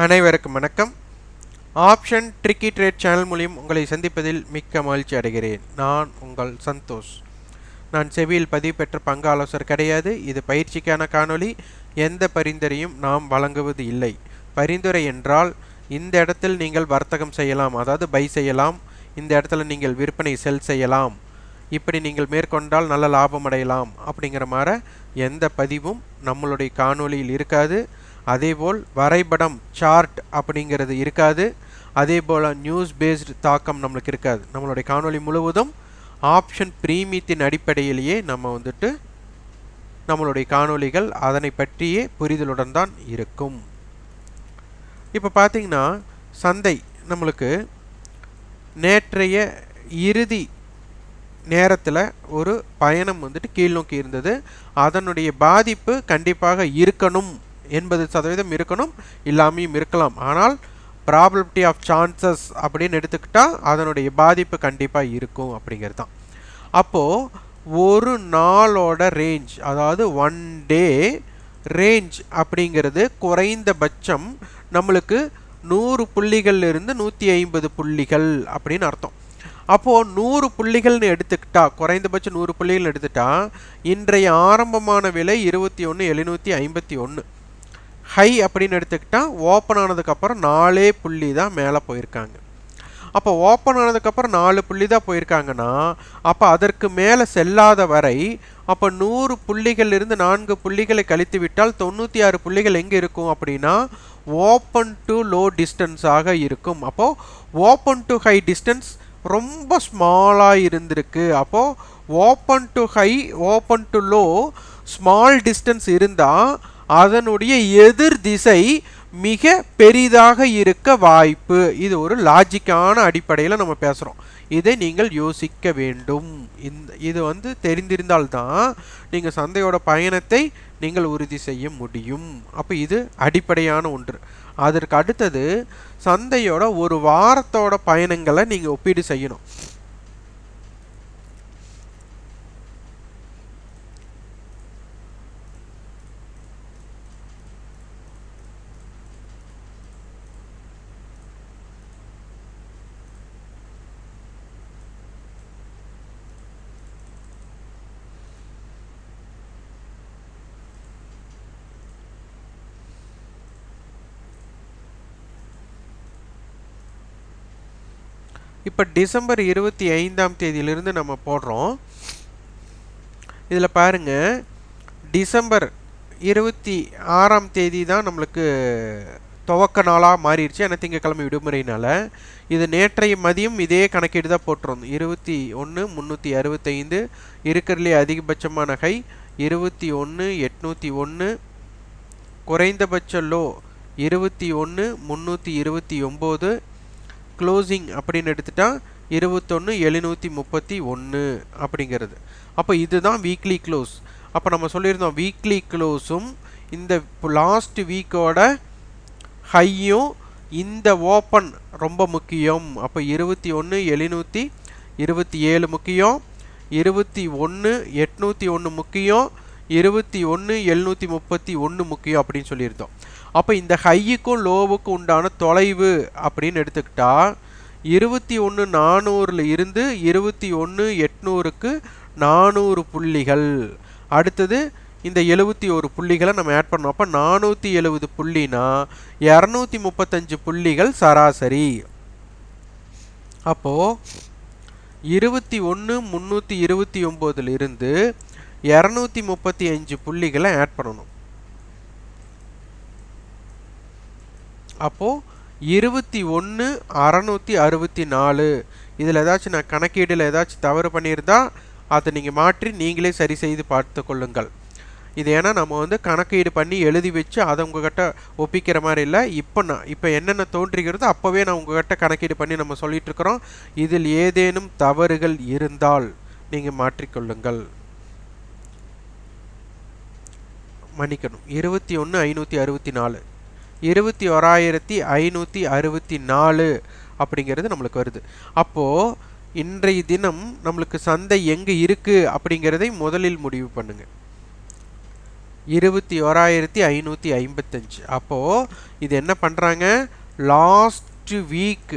அனைவருக்கும் வணக்கம். Option tricky trade channel மூலியம் உங்களை சந்திப்பதில் மிக்க மகிழ்ச்சி அடைகிறேன். நான் உங்கள் சந்தோஷ். நான் செவியில் பதிவு பெற்ற பங்கு ஆலோசகர் கிடையாது. இது பயிற்சிக்கான காணொளி. எந்த பரிந்துரையும் நாம் வழங்குவது இல்லை. பரிந்துரை என்றால் இந்த இடத்தில் நீங்கள் வர்த்தகம் செய்யலாம் அதாவது பை செய்யலாம். இந்த இடத்துல நீங்கள் விற்பனை செல் செய்யலாம். இப்படி நீங்கள் மேற்கொண்டால் நல்ல லாபம் அடையலாம். அப்படிங்கிற மாதிரி எந்த பதிவும் நம்மளுடைய காணொளியில் இருக்காது. அதேபோல் வரைபடம் சார்ட் அப்படிங்கிறது இருக்காது. அதே போல் நியூஸ் பேஸ்டு தாக்கம் நம்மளுக்கு இருக்காது. நம்மளுடைய காணொளி முழுவதும் ஆப்ஷன் பிரீமியத்தின் அடிப்படையிலேயே நம்ம வந்துட்டு நம்மளுடைய காணொளிகள் அதனை பற்றியே புரிதலுடன் தான் இருக்கும். இப்போ பார்த்தீங்கன்னா சந்தை நம்மளுக்கு நேற்றைய இறுதி நேரத்தில் ஒரு பயணம் வந்துட்டு கீழ்நோக்கி இருந்தது. அதனுடைய பாதிப்பு கண்டிப்பாக இருக்கணும். எண்பது சதவீதம் இருக்கணும் இல்லாமையும் இருக்கலாம். ஆனால் ப்ராபபிலிட்டி ஆஃப் சான்சஸ் அப்படின்னு எடுத்துக்கிட்டால் அதனுடைய பாதிப்பு கண்டிப்பாக இருக்கும் அப்படிங்கிறது தான் அப்போது ஒரு நாளோட ரேஞ்ச் அதாவது ஒன் டே ரேஞ்ச் அப்படிங்கிறது குறைந்தபட்சம் நம்மளுக்கு நூறு புள்ளிகள்லேருந்து நூற்றி ஐம்பது புள்ளிகள் அப்படின்னு அர்த்தம். அப்போது நூறு புள்ளிகள்னு எடுத்துக்கிட்டா குறைந்தபட்சம் நூறு புள்ளிகள் எடுத்துட்டா இன்றைய ஆரம்பமான விலை இருபத்தி ஒன்று எழுநூற்றி ஐம்பத்தி ஒன்று ஹை அப்படின்னு எடுத்துக்கிட்டால் ஓப்பன் ஆனதுக்கப்புறம் நாலே புள்ளி தான் மேலே போயிருக்காங்க. அப்போ ஓப்பன் ஆனதுக்கப்புறம் நாலு புள்ளி தான் போயிருக்காங்கன்னா அப்போ அதற்கு மேலே செல்லாத வரை அப்போ நூறு புள்ளிகள் இருந்து நான்கு புள்ளிகளை கழித்து விட்டால் தொண்ணூற்றி ஆறு புள்ளிகள் எங்கே இருக்கும் அப்படின்னா ஓப்பன் டு லோ டிஸ்டன்ஸாக இருக்கும். அப்போது ஓப்பன் டு ஹை டிஸ்டன்ஸ் ரொம்ப ஸ்மாலாக இருந்திருக்கு. அப்போது open to high open to low small distance இருந்தால் அதனுடைய எதிர் திசை மிக பெரிதாக இருக்க வாய்ப்பு. இது ஒரு லாஜிக்கான அடிப்படையில் நம்ம பேசுகிறோம் இதை நீங்கள் யோசிக்க வேண்டும். இந்த இது வந்து தெரிந்திருந்தால்தான் நீங்கள் சந்தையோட பயணத்தை நீங்கள் உறுதி செய்ய முடியும். அப்போ இது அடிப்படையான ஒன்று. அதற்கு அடுத்தது சந்தையோட ஒரு வாரத்தோட பயணங்களை நீங்கள் ஒப்பீடு செய்யணும். இப்போ டிசம்பர் இருபத்தி ஐந்தாம் தேதியிலிருந்து நம்ம போடுறோம். இதில் பாருங்க டிசம்பர் இருபத்தி ஆறாம் தேதி தான் நம்மளுக்கு துவக்க நாளாக மாறிடுச்சு. ஏன்னா திங்கக்கிழமை விடுமுறையினால் இது நேற்றைய மதியம் இதே கணக்கீடு தான் போட்டிருந்தோம். இருபத்தி ஒன்று முந்நூற்றி அறுபத்தைந்து இருக்கிறதுலே அதிகபட்சமான ஹை. இருபத்தி ஒன்று எட்நூற்றி ஒன்று குறைந்தபட்ச லோ. இருபத்தி ஒன்று முந்நூற்றி இருபத்தி ஒம்பது க்ளோசிங் அப்படின்னு எடுத்துட்டா இருபத்தொன்று எழுநூற்றி முப்பத்தி ஒன்று அப்படிங்கிறது. அப்போ இதுதான் வீக்லி க்ளோஸ் அப்போ நம்ம சொல்லியிருந்தோம் வீக்லி க்ளோஸும் இந்த லாஸ்ட் வீக்கோட ஹையும் இந்த ஓப்பன் ரொம்ப முக்கியம். அப்போ இருபத்தி ஒன்று எழுநூற்றி இருபத்தி ஏழு முக்கியம். இருபத்தி ஒன்று எட்நூற்றி ஒன்று முக்கியம். இருபத்தி ஒன்று எழுநூற்றி முப்பத்தி ஒன்று முக்கியம் அப்படின்னு சொல்லியிருந்தோம். அப்போ இந்த ஹையுக்கும் லோவுக்கும் உண்டான தொலைவு அப்படின்னு எடுத்துக்கிட்டா இருபத்தி ஒன்று நானூறில் இருந்து இருபத்தி ஒன்று எட்நூறுக்கு நானூறு புள்ளிகள். அடுத்தது இந்த எழுபத்தி ஒரு புள்ளிகளை நம்ம ஆட் பண்ணோம் அப்போ நானூற்றி எழுபது புள்ளினா இரநூத்தி முப்பத்தஞ்சு புள்ளிகள் சராசரி. அப்போது இருபத்தி ஒன்று முந்நூற்றி இருபத்தி ஒம்போதுலேருந்து இரநூத்தி முப்பத்தி அஞ்சு புள்ளிகளை ஆட் பண்ணணும். அப்போது இருபத்தி ஒன்று அறநூற்றி அறுபத்தி நாலு. இதில் ஏதாச்சும் நான் கணக்கீடில் ஏதாச்சும் தவறு பண்ணியிருந்தால் அதை நீங்கள் மாற்றி நீங்களே சரி செய்து பார்த்து கொள்ளுங்கள். இது ஏன்னா நம்ம வந்து கணக்கீடு பண்ணி எழுதி வச்சு அதை உங்ககிட்ட ஒப்பிக்கிற மாதிரி இல்லை. இப்போ நான் இப்போ என்னென்ன தோன்றுகிறதோ அப்போவே நான் உங்ககிட்ட கணக்கீடு பண்ணி நம்ம சொல்லிகிட்ருக்குறோம் இதில் ஏதேனும் தவறுகள் இருந்தால் நீங்கள் மாற்றிக்கொள்ளுங்கள் மன்னிக்கணும். இருபத்தி ஒன்று ஐநூற்றி அறுபத்தி நாலு. இருபத்தி ஓராயிரத்தி ஐநூற்றி அறுபத்தி நாலு அப்படிங்கிறது நம்மளுக்கு வருது. அப்போது இன்றைய தினம் நம்மளுக்கு சந்தை எங்கே இருக்குது அப்படிங்கிறதை முதலில் முடிவு பண்ணுங்கள் இருபத்தி ஓராயிரத்தி ஐநூற்றி ஐம்பத்தஞ்சு. அப்போது இது என்ன பண்ணுறாங்க லாஸ்ட் வீக்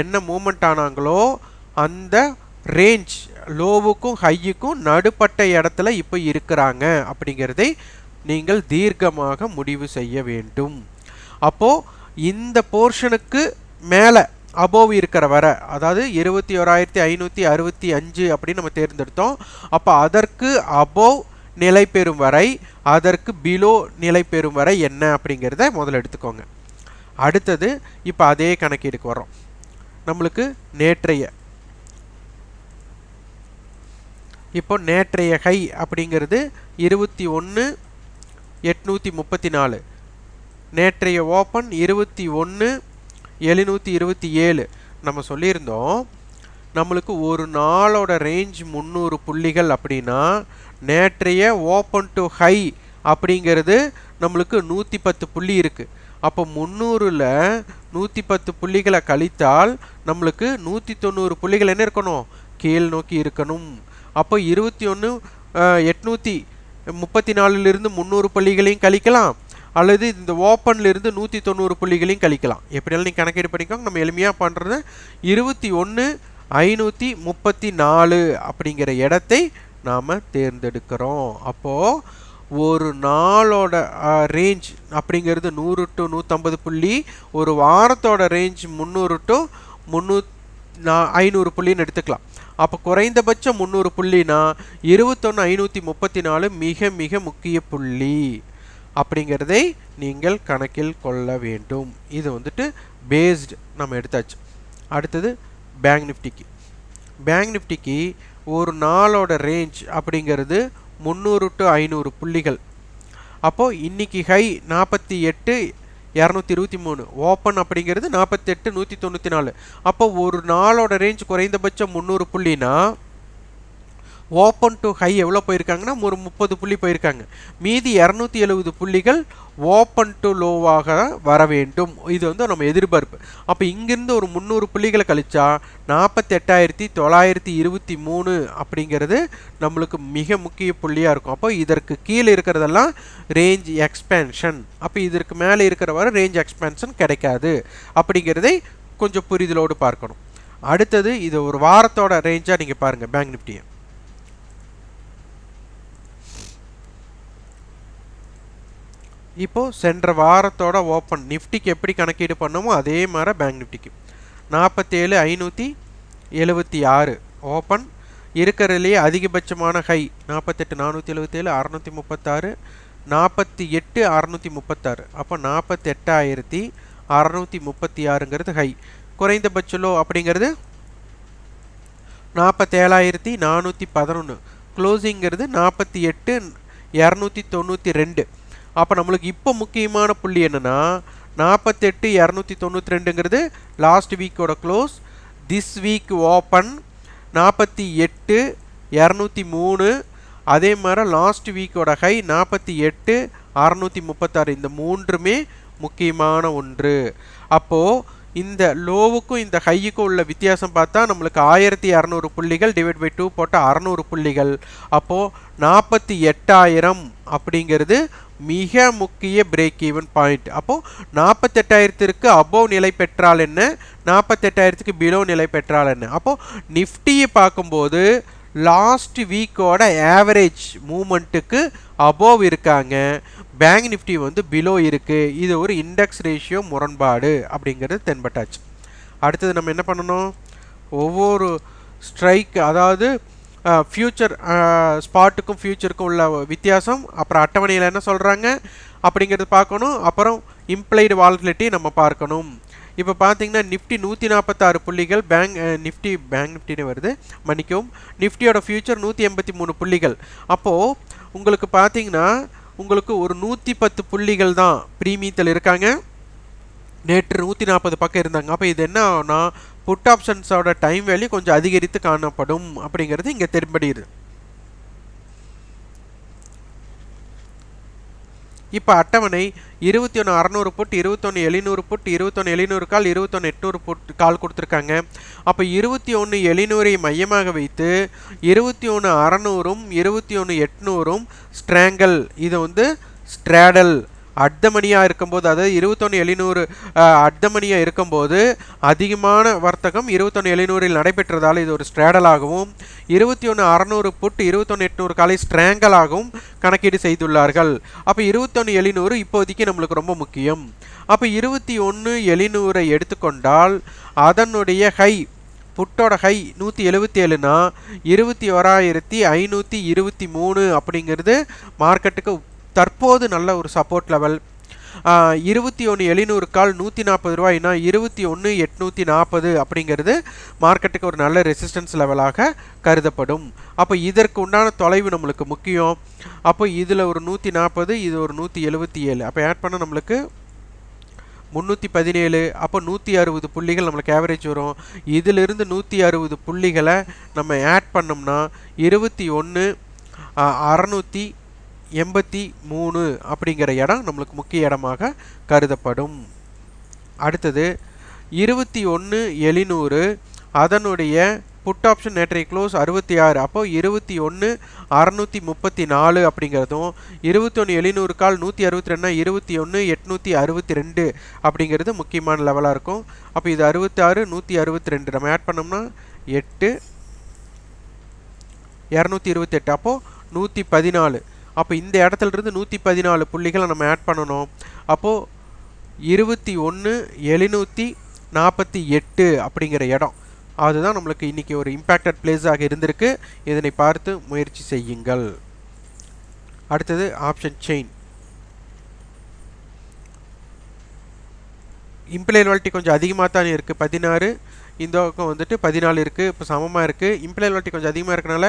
என்ன மூமெண்ட் ஆனாங்களோ அந்த ரேஞ்ச் லோவுக்கும் ஹையுக்கும் நடுப்பட்ட இடத்துல இப்போ இருக்கிறாங்க அப்படிங்கிறதை நீங்கள் தீர்க்கமாக முடிவு செய்ய வேண்டும். அப்போது இந்த போர்ஷனுக்கு மேலே அபோவ் இருக்கிற வர அதாவது இருபத்தி ஓராயிரத்தி ஐநூற்றி அறுபத்தி அஞ்சு அப்படின்னு நம்ம தேர்ந்தெடுத்தோம். அப்போ அதற்கு அபோவ் நிலை பெறும் வரை அதற்கு பிலோ நிலை பெறும் வரை என்ன அப்படிங்கிறத முதல்ல எடுத்துக்கோங்க. அடுத்தது இப்போ அதே கணக்கீடுக்கு வரோம் நம்மளுக்கு நேற்றைய. இப்போ நேற்றைய ஹை அப்படிங்கிறது இருபத்தி ஒன்று எட்நூற்றி முப்பத்தி நாலு. நேற்றைய ஓப்பன் இருபத்தி ஒன்று எழுநூற்றி இருபத்தி ஏழு. நம்ம சொல்லியிருந்தோம் நம்மளுக்கு ஒரு நாளோட ரேஞ்ச் முந்நூறு புள்ளிகள் அப்படின்னா நேற்றைய ஓப்பன் டு ஹை அப்படிங்கிறது நம்மளுக்கு நூற்றி பத்து புள்ளி இருக்குது அப்போ முந்நூறில் நூற்றி பத்து புள்ளிகளை கழித்தால் நம்மளுக்கு நூற்றி தொண்ணூறு புள்ளிகள் என்ன இருக்கணும்? கீழ் நோக்கி இருக்கணும். அப்போ இருபத்தி ஒன்று எட்நூற்றி முப்பத்தி நாலுலேருந்து முந்நூறு புள்ளிகளையும் கழிக்கலாம். அல்லது இந்த ஓப்பன்லேருந்து நூற்றி தொண்ணூறு புள்ளிகளையும் கழிக்கலாம். எப்படியாலும் நீங்கள் கணக்கீடு பண்ணிக்கோங்க. நம்ம எளிமையாக பண்ணுறது இருபத்தி ஒன்று ஐநூற்றி முப்பத்தி நாலு அப்படிங்கிற இடத்தை நாம் தேர்ந்தெடுக்கிறோம். அப்போது ஒரு நாளோட ரேஞ்ச் அப்படிங்கிறது நூறு டு நூற்றம்பது புள்ளி ஒரு வாரத்தோட ரேஞ்ச் முந்நூறு டு முந்நூ ஐநூறு புள்ளின்னு எடுத்துக்கலாம். அப்போ குறைந்தபட்சம் முந்நூறு புள்ளினா இருபத்தொன்று ஐநூற்றி முப்பத்தி நாலு மிக மிக முக்கிய புள்ளி. அப்படிங்கிறதை நீங்கள் கணக்கில் கொள்ள வேண்டும். இது வந்துட்டு பேஸ்டு நம்ம எடுத்தாச்சு. அடுத்தது பேங்க் நிஃப்டிக்கு பேங்க் நிஃப்டிக்கு ஒரு நாளோட ரேஞ்ச் அப்படிங்கிறது முந்நூறு டு ஐநூறு புள்ளிகள். அப்போது இன்றைக்கி ஹை நாற்பத்தி எட்டு இரநூத்தி இருபத்தி மூணு. ஓப்பன் அப்படிங்கிறது நாற்பத்தெட்டு நூற்றி தொண்ணூற்றி நாலு. அப்போ ஒரு நாளோட ரேஞ்ச் குறைந்தபட்சம் முந்நூறு புள்ளினா ஓப்பன் டு ஹை எவ்வளோ போயிருக்காங்கன்னா ஒரு முப்பது புள்ளி போயிருக்காங்க. மீதி இரநூத்தி எழுபது புள்ளிகள் ஓப்பன் டு லோவாக வர வேண்டும். இது வந்து நம்ம எதிர்பார்ப்பு. அப்போ இங்கிருந்து ஒரு முந்நூறு புள்ளிகளை கழிச்சா நாற்பத்தெட்டாயிரத்தி தொள்ளாயிரத்தி இருபத்தி மூணு அப்படிங்கிறது நம்மளுக்கு மிக முக்கிய புள்ளியாக இருக்கும். அப்போ இதற்கு கீழே இருக்கிறதெல்லாம் ரேஞ்ச் எக்ஸ்பேன்ஷன் அப்போ இதற்கு மேலே இருக்கிற வர ரேஞ்ச் எக்ஸ்பேன்ஷன் கிடைக்காது அப்படிங்கிறதை கொஞ்சம் புரிதலோடு பார்க்கணும். அடுத்தது இது ஒரு வாரத்தோட ரேஞ்சாக நீங்கள் பாருங்கள் பேங்க் நிஃப்டியை இப்போது சென்ற வாரத்தோட ஓப்பன். நிஃப்டிக்கு எப்படி கணக்கீடு பண்ணமோ அதே மாதிரி பேங்க் நிஃப்டிக்கு. நாற்பத்தேழு ஐநூற்றி எழுபத்தி ஆறு. ஓப்பன். இருக்கிறதுலேயே அதிகபட்சமான ஹை நாற்பத்தெட்டு நானூற்றி எழுபத்தேழு அறநூற்றி முப்பத்தாறு நாற்பத்தி எட்டு அறநூற்றி முப்பத்தாறு. அப்போ நாற்பத்தெட்டாயிரத்தி அறநூற்றி முப்பத்தி ஆறுங்கிறது ஹை குறைந்தபட்ச லோ அப்படிங்கிறது நாற்பத்தேழாயிரத்தி நானூற்றி பதினொன்று க்ளோசிங்கிறது நாற்பத்தி எட்டு இரநூத்தி தொண்ணூற்றி ரெண்டு. அப்போ நம்மளுக்கு இப்போ முக்கியமான புள்ளி என்னென்னா நாற்பத்தெட்டு இரநூத்தி தொண்ணூற்றி ரெண்டுங்கிறது லாஸ்ட் வீக்கோட க்ளோஸ் திஸ் வீக் ஓப்பன் நாற்பத்தி எட்டு இரநூத்தி மூணு அதே மாதிரி லாஸ்ட் வீக்கோட ஹை நாற்பத்தி எட்டு அறநூற்றி முப்பத்தாறு. இந்த மூன்றுமே முக்கியமான ஒன்று. அப்போது இந்த லோவுக்கும் இந்த ஹையுக்கும் உள்ள வித்தியாசம் பார்த்தா நம்மளுக்கு ஆயிரத்தி இரநூறு புள்ளிகள் டிவைட் பை டூ போட்டால் அறநூறு புள்ளிகள். அப்போது நாற்பத்தி எட்டாயிரம் அப்படிங்கிறது மிக முக்கிய பிரேக் ஈவன் பாயிண்ட் அப்போது நாற்பத்தெட்டாயிரத்திற்கு அபோவ் நிலை பெற்றால் என்ன? நாற்பத்தெட்டாயிரத்துக்கு பிலோ நிலை பெற்றால் என்ன? அப்போது நிஃப்டியை பார்க்கும்போது லாஸ்ட் வீக்கோட ஆவரேஜ் மூமெண்ட்டுக்கு அபோவ் இருக்காங்க. பேங்க் நிஃப்டி வந்து பிலோ இருக்குது இது ஒரு இண்டெக்ஸ் ரேஷியோ முரண்பாடு அப்படிங்கிறது தென்பட்டாச்சு. அடுத்தது நம்ம என்ன பண்ணணும்? ஒவ்வொரு ஸ்ட்ரைக் அதாவது ஃப்யூச்சர் ஸ்பாட்டுக்கும் ஃப்யூச்சருக்கும் உள்ள வித்தியாசம் அப்புறம் அட்டவணையில் என்ன சொல்கிறாங்க அப்படிங்கிறது பார்க்கணும். அப்புறம் இம்ப்ளைடு வால்டிலிட்டி நம்ம பார்க்கணும். இப்போ பார்த்தீங்கன்னா நிஃப்டி நூற்றி நாற்பத்தாறு புள்ளிகள் பேங்க் நிஃப்டி பேங்க் நிஃப்டின்னு வருது மன்னிக்கவும். நிஃப்டியோட ஃபியூச்சர் நூற்றி எண்பத்தி மூணு புள்ளிகள். அப்போது உங்களுக்கு பார்த்தீங்கன்னா உங்களுக்கு ஒரு நூற்றி பத்து புள்ளிகள் தான் ப்ரீமியத்தில் இருக்காங்க. நேற்று நூற்றி நாற்பது பக்கம் இருந்தாங்க. அப்போ இது என்ன ஆகும்னா புட் ஆப்ஷன்ஸோட டைம் வேல்யூ கொஞ்சம் அதிகரித்து காணப்படும் அப்படிங்கிறது இங்கே தென்படுகிறது. இப்போ அட்டவணை இருபத்தி ஒன்று அறநூறு புட் இருபத்தொன்று எழுநூறு புட் இருபத்தொன்று எழுநூறு கால் இருபத்தொன்று எட்நூறு புட் கால் கொடுத்துருக்காங்க. அப்போ இருபத்தி ஒன்று எழுநூறை மையமாக வைத்து இருபத்தி ஒன்று அறநூறும் இருபத்தி ஒன்று எட்நூறும் ஸ்ட்ராங்கல் இதை வந்து ஸ்ட்ராடல் அர்த்தமணியாக இருக்கும்போது அதாவது இருபத்தொன்று எழுநூறு அர்த்தமணியாக இருக்கும்போது அதிகமான வர்த்தகம் இருபத்தொன்று எழுநூறில் நடைபெற்றதால் இது ஒரு ஸ்ட்ராடலாகவும் இருபத்தி ஒன்று அறநூறு புட் இருபத்தொன்று எட்நூறு காலை ஸ்ட்ராங்கலாகவும் கணக்கீடு செய்துள்ளார்கள். அப்போ இருபத்தொன்று எழுநூறு இப்போதைக்கு நம்மளுக்கு ரொம்ப முக்கியம். அப்போ இருபத்தி ஒன்று எழுநூறை எடுத்துக்கொண்டால் அதனுடைய ஹை புட்டோட ஹை நூற்றி எழுபத்தி ஏழுனா இருபத்தி ஓராயிரத்தி ஐநூற்றி இருபத்தி மூணு அப்படிங்கிறது மார்க்கெட்டுக்கு தற்போது நல்ல ஒரு சப்போர்ட் லெவல் இருபத்தி ஒன்று எழுநூறு கால் நூற்றி நாற்பது ரூபாய்னா இருபத்தி ஒன்று எட்நூற்றி நாற்பது அப்படிங்கிறது மார்க்கெட்டுக்கு ஒரு நல்ல ரெசிஸ்டன்ஸ் லெவலாக கருதப்படும். அப்போ இதற்கு உண்டான தொலைவு நம்மளுக்கு முக்கியம். அப்போ இதில் ஒரு நூற்றி நாற்பது இது ஒரு நூற்றி எழுபத்தி ஏழு அப்போ ஆட் பண்ண நம்மளுக்கு முந்நூற்றி பதினேழு அப்போ நூற்றி அறுபது புள்ளிகள் நம்மளுக்கு ஆவரேஜ் வரும். இதிலிருந்து நூற்றி அறுபது புள்ளிகளை நம்ம ஆட் பண்ணோம்னா இருபத்தி ஒன்று அறநூற்றி எண்பத்தி மூணு அப்படிங்கிற இடம் நம்மளுக்கு முக்கிய இடமாக கருதப்படும். அடுத்தது இருபத்தி ஒன்று எழுநூறு அதனுடைய புட் ஆப்ஷன் நேற்றைய க்ளோஸ் அறுபத்தி ஆறு அப்போது இருபத்தி ஒன்று அறநூற்றி முப்பத்தி நாலு அப்படிங்கிறதும் இருபத்தொன்று எழுநூறு கால் நூற்றி அறுபத்தி ரெண்டுனா இருபத்தி ஒன்று எட்நூற்றி அறுபத்தி ரெண்டு அப்படிங்கிறது முக்கியமான லெவலாக இருக்கும். அப்போ இது அறுபத்தாறு நூற்றி அறுபத்தி ரெண்டு நம்ம ஆட் பண்ணோம்னா எட்டு இரநூத்தி இருபத்தெட்டு அப்போது நூற்றி பதினாலு. அப்போ இந்த இடத்துலருந்து நூற்றி பதினாலு புள்ளிகளை நம்ம ஆட் பண்ணணும். அப்போது இருபத்தி ஒன்று எழுநூற்றி நாற்பத்தி எட்டு அப்படிங்கிற இடம். அதுதான் நம்மளுக்கு இன்றைக்கி ஒரு இம்பேக்டட் பிளேஸாக இருந்திருக்கு. இதனை பார்த்து முயற்சி செய்யுங்கள். அடுத்தது ஆப்ஷன் செயின் இம்ப்ளைவாலிட்டி கொஞ்சம் அதிகமாக தான் இருக்குது பதினாறு இந்த பக்கம் வந்துட்டு பதினாலு இருக்குது இப்போ சமமாக இருக்குது இம்ப்ளைன்வால்ட்டி கொஞ்சம் அதிகமாக இருக்கனால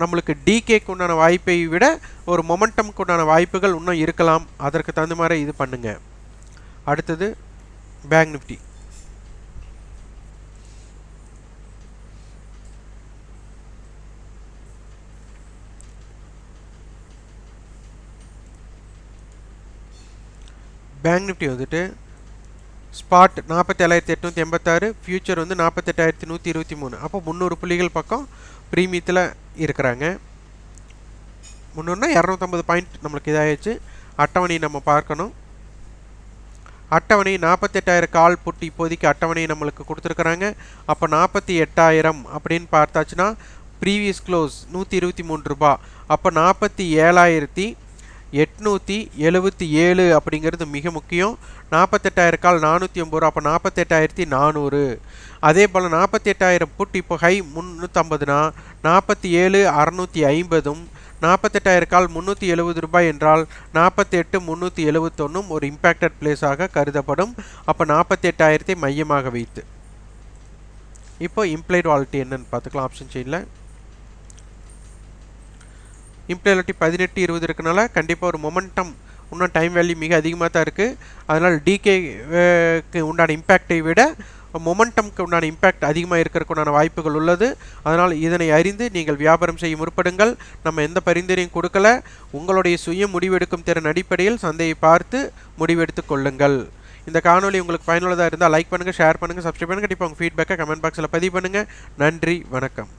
நம்மளுக்கு டிகேக்கு உண்டான வாய்ப்பை விட ஒரு மொமெண்டம்க்கு உண்டான வாய்ப்புகள் இன்னும் இருக்கலாம். அதற்கு தகுந்த மாதிரி இது பண்ணுங்கள் அடுத்தது பேங்க் நிஃப்டி பேங்க் நிஃப்டி வந்துட்டு ஸ்பாட் நாற்பத்தேழாயிரத்தி எட்நூற்றி எண்பத்தாறு ஃபியூச்சர் வந்து நாற்பத்தெட்டாயிரத்தி நூற்றி இருபத்தி மூணு. அப்போ முந்நூறு புள்ளிகள் பக்கம் ப்ரீமியத்தில் இருக்கிறாங்க. முந்நூறுனா இரநூத்தம்பது பாயிண்ட் நம்மளுக்கு இதாகிடுச்சு அட்டவணையை நம்ம பார்க்கணும். அட்டவணை நாற்பத்தெட்டாயிரம் கால் புட்டு இப்போதைக்கு அட்டவணை நம்மளுக்கு கொடுத்துருக்குறாங்க. அப்போ நாற்பத்தி எட்டாயிரம் அப்படின்னு பார்த்தாச்சுன்னா ப்ரீவியஸ் க்ளோஸ் நூற்றி இருபத்தி மூணு ரூபா. அப்போ நாற்பத்தி ஏழாயிரத்தி எட்நூற்றி எழுபத்தி ஏழு அப்படிங்கிறது மிக முக்கியம். நாற்பத்தெட்டாயிரம் கால் நானூற்றி ஐம்பது ரூபா அப்போ நாற்பத்தெட்டாயிரத்தி நானூறு. அதே போல் நாற்பத்தி எட்டாயிரம் புட் இப்போ ஹை முந்நூற்றம்பதுனா நாற்பத்தி ஏழு அறநூற்றி ஐம்பதும் நாற்பத்தெட்டாயிரம் கால் முந்நூற்றி எழுபது ரூபாய் என்றால் நாற்பத்தெட்டு முந்நூற்றி எழுபத்தொன்னும் ஒரு இம்பேக்டட் பிளேஸாக கருதப்படும். அப்போ நாற்பத்தெட்டாயிரத்தை மையமாக வைத்து. இப்போ இம்ப்ளைட் வாலிட்டி என்னன்னு பார்த்துக்கலாம் ஆப்ஷன் செயினில் இம்ப்ளைலிட்டி பதினெட்டு இருபது இருக்கனால கண்டிப்பாக ஒரு மொமெண்டம் இன்னும் டைம் வேல்யூ மிக அதிகமாக தான் இருக்குது அதனால் டிகேக்கு உண்டான இம்பேக்டை விட மொமெண்டம்க்கு உண்டான இம்பேக்ட் அதிகமாக இருக்கிறதுக்குண்டான வாய்ப்புகள் உள்ளது. அதனால் இதனை அறிந்து நீங்கள் வியாபாரம் செய்ய முற்படுங்கள். நம்ம எந்த பரிந்துரையும் கொடுக்கல. உங்களுடைய சுய முடிவெடுக்கும் திறன் அடிப்படையில் சந்தையை பார்த்து முடிவெடுத்து கொள்ளுங்கள். இந்த காணொலி உங்களுக்கு பயனுள்ளதாக இருந்தால் லைக் பண்ணுங்கள் ஷேர் பண்ணுங்கள் சப்ஸ்கிரைப் பண்ணுங்கள் கண்டிப்பாக உங்கள் ஃபீட்பேக்கை கமெண்ட் பாக்ஸில் பதிவு பண்ணுங்கள் நன்றி வணக்கம்.